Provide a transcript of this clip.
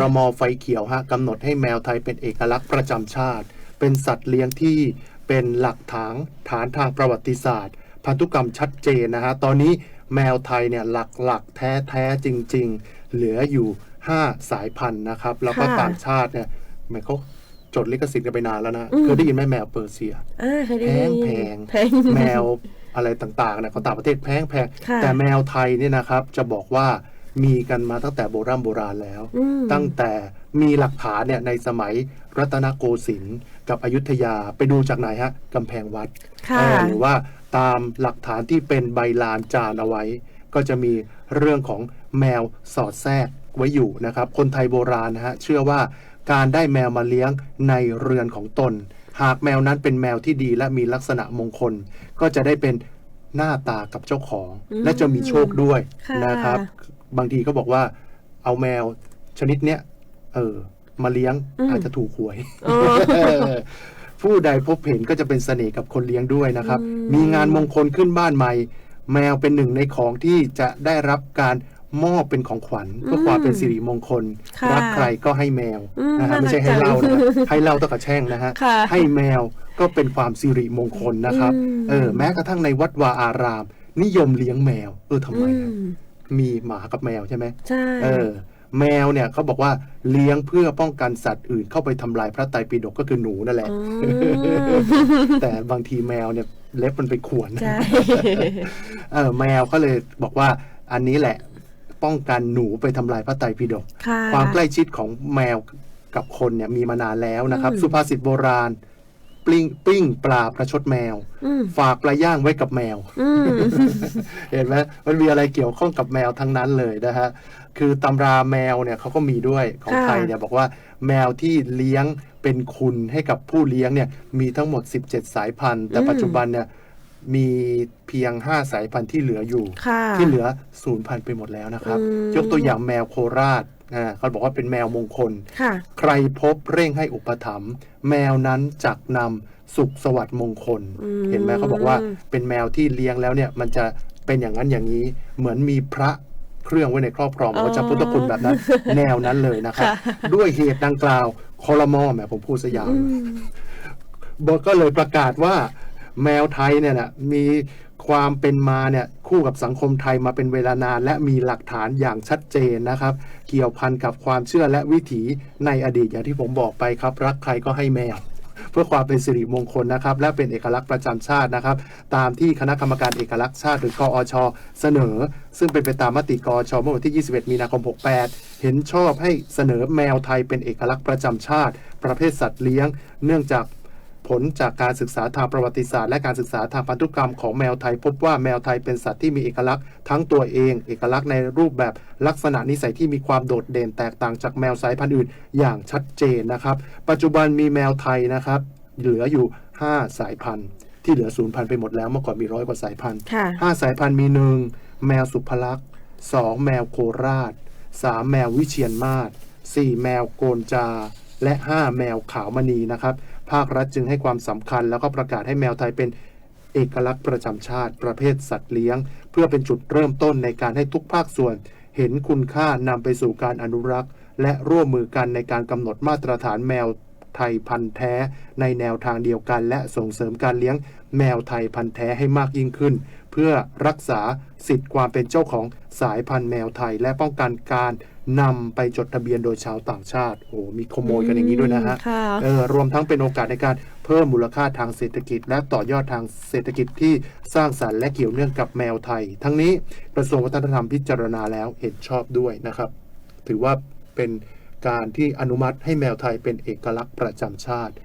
รมไฟเขียวฮะกำหนดให้แมวไทยเป็นเอกลักษณ์ประจำชาติ เป็นสัตว์เลี้ยงที่เป็นหลักฐานฐานทางประวัติศาสตร์ พันธุกรรมชัดเจนนะฮะ ตอนนี้แมวไทยเนี่ยหลักๆ แท้ๆ จริง ๆ เหลืออยู่ 5 สายพันธุ์นะครับ แล้วก็ค่ะ ต่างชาติเนี่ยแหมันเขาจดลิขสิทธิ์กันไปนานแล้วนะอืมเคยได้ยินไหมแมวเปอร์เซีย อ่าเคยได้แพยิงนแพงแพง แมวอะไรต่างๆเนี่ยของต่างประเทศแพงแพงค่ะแต่แมวไทยเนี่ยนะครับจะบอกว่า มีกันมาตั้งแต่โบราณโบราณแล้วอืมตั้งแต่มีหลักฐานเนี่ยในสมัยรัตนโกสินทร์กับอยุธยาไปดูจากไหนฮะกำแพงวัดค่ะเออหรือว่าตามหลักฐานที่เป็นใบลานจานเอาไว้ ก็จะมีเรื่องของแมวสอดแทรกไว้อยู่นะครับ คนไทยโบราณนะฮะเชื่อว่าการได้แมวมาเลี้ยงในเรือนของตน หากแมวนั้นเป็นแมวที่ดีและมีลักษณะมงคล ก็จะได้เป็นหน้าตากับเจ้าของอืมและจะมีโชคด้วยค่ะนะครับ บางทีก็บอกว่า เอาแมวชนิดเนี้ยเออ มาเลี้ยงอืมอาจจะถูกหวยอ๋อผู้ใดพบเห็นก็จะเป็นเสน่ห์กับคนเลี้ยงด้วยนะครับอืมมีงานมงคลขึ้นบ้านใหม่ แมวเป็นหนึ่งในของที่จะได้รับการมอบเป็นของขวัญเพื่อความเป็นสิริมงคลค่ะรัใครก็ให้แมวอืมนะฮะน่ารักไม่ใช่ให้จังเล่านะฮะให้เล่าต้องกระแช่งนะฮะค่ะให้แมวก็เป็นความสิริมงคลนะครับอืมเออแม้กระทั่งในวัดวาอาราม นิยมเลี้ยงแมวเออทำไมอือะ มมีหมากับแมวใช่ไหมใช่ เออ แมวเนี่ยเขาบอกว่าเลี้ยงเพื่อป้องกันสัตว์อื่นเข้าไปทำลายพระไตรปิฎกก็คือหนูนั่นแหละ อ๋อ แต่บางทีแมวเนี่ยเล็บมันไปข่วนใช่ เออแมวก็เลยบอกว่าอันนี้แหละ ป้องกันหนูไปทำลายพระไตรปิฎก ค่ะ ความใกล้ชิดของแมวกับคนเนี่ยมีมานานแล้วนะครับ อืม สุภาษิตโบราณ ปิ้งปิ้งปลาประชดแมวอืมฝากปลาย่างไว้กับแมวอืมเห็นไหมมันมีอะไรเกี่ยวข้องกับแมวทั้งนั้นเลยนะฮะคือตำราแมวเนี่ยเขาก็มีด้วยของค่ะไทยเนี่ยบอกว่าแมวที่เลี้ยงเป็นคุณให้กับผู้เลี้ยงเนี่ยมีทั้งหมด 17 สายพันธุ์ แต่อืมปัจจุบันเนี่ยมีเพียง 5 สายพันธุ์ที่เหลืออยู่ค่ะที่เหลือศูนย์พันธุ์ไปหมดแล้วนะครับอืมยกตัวอย่างแมวโคราช อ่าเขาบอกว่าเป็นแมวมงคล ค่ะ ใครพบเร่งให้อุปถัมภ์แมวนั้นจักนำสุขสวัสดิ์มงคล อืม เห็นไหมเขาบอกว่าเป็นแมวที่เลี้ยงแล้วเนี่ยมันจะเป็นอย่างนั้นอย่างนี้เหมือนมีพระเครื่องไว้ในครอบครองบอกว่าจะพุทธคุณแบบนั้น แนวนั้นเลยนะครับค่ะด้วยเหตุดังกล่าวคอรมอแหมผมพูดสยาวอืเลยมบอกก็เลยประกาศว่าแมวไทยเนี่ยนะมี ความเป็นมาเนี่ยคู่กับสังคมไทยมาเป็นเวลานาน และมีหลักฐานอย่างชัดเจนนะครับ เกี่ยวพันกับความเชื่อและวิถีในอดีตอย่างที่ผมบอกไปครับ รักใครก็ให้แมวเพื่อความเป็นสิริมงคลนะครับ และเป็นเอกลักษณ์ประจำชาตินะครับ ตามที่คณะกรรมการเอกลักษณ์ชาติหรือกอช เสนอ ซึ่งเป็นไปตามมติกอชเมื่อวันที่ 21 มีนาคม 68 เห็นชอบให้เสนอแมวไทยเป็นเอกลักษณ์ประจำชาติ ประเภทสัตว์เลี้ยง เนื่องจาก ผลจากการศึกษาทางประวัติศาสตร์และการศึกษาทางพันธุกรรมของแมวไทย พบว่าแมวไทยเป็นสัตว์ที่มีเอกลักษณ์ทั้งตัวเอง เอกลักษณ์ในรูปแบบลักษณะนิสัยที่มีความโดดเด่นแตกต่างจากแมวสายพันธุ์อื่นอย่างชัดเจนนะครับ ปัจจุบันมีแมวไทยนะครับเหลืออยู่ 5 สายพันธุ์ ที่เหลือศูนย์พันธุ์ไปหมดแล้วเมื่อก่อนมีร้อยกว่าสายพันธุ์ค่ะห้าสายพันธุ์มีหนึ่งแมวสุภลักษณ์สองแมวโคราชสามแมววิเชียนมาศสี่แมวโกนจาและห้าแมวขาวมณีนะครับ ภาครัฐจึงให้ความสำคัญ แล้วก็ประกาศให้แมวไทยเป็นเอกลักษณ์ประจำชาติประเภทสัตว์เลี้ยง เพื่อเป็นจุดเริ่มต้นในการให้ทุกภาคส่วน เห็นคุณค่านำไปสู่การอนุรักษ์ และร่วมมือกันในการกำหนดมาตรฐานแมวไทยพันธุ์แท้ ในแนวทางเดียวกัน และส่งเสริมการเลี้ยงแมวไทยพันธุ์แท้ให้มากยิ่งขึ้น พื่อรักษาสิทธิ์ความเป็นเจ้าของสายพันธุ์แมวไทย และป้องกันการนำไปจดทะเบียนโดยชาวต่างชาติโอ้โหมีขโมยกันอย่างนี้ด้วยนะฮะค่ะเออรวมทั้งเป็นโอกาสในการเพิ่มมูลค่าทางเศรษฐกิจ และต่อยอดทางเศรษฐกิจที่สร้างสรรค์และเกี่ยวเนื่องกับแมวไทย ทั้งนี้กระทรวงวัฒนธรรมพิจารณาแล้วเห็นชอบด้วยนะครับ ถือว่าเป็นการที่อนุมัติให้แมวไทยเป็นเอกลักษณ์ประจำชาติ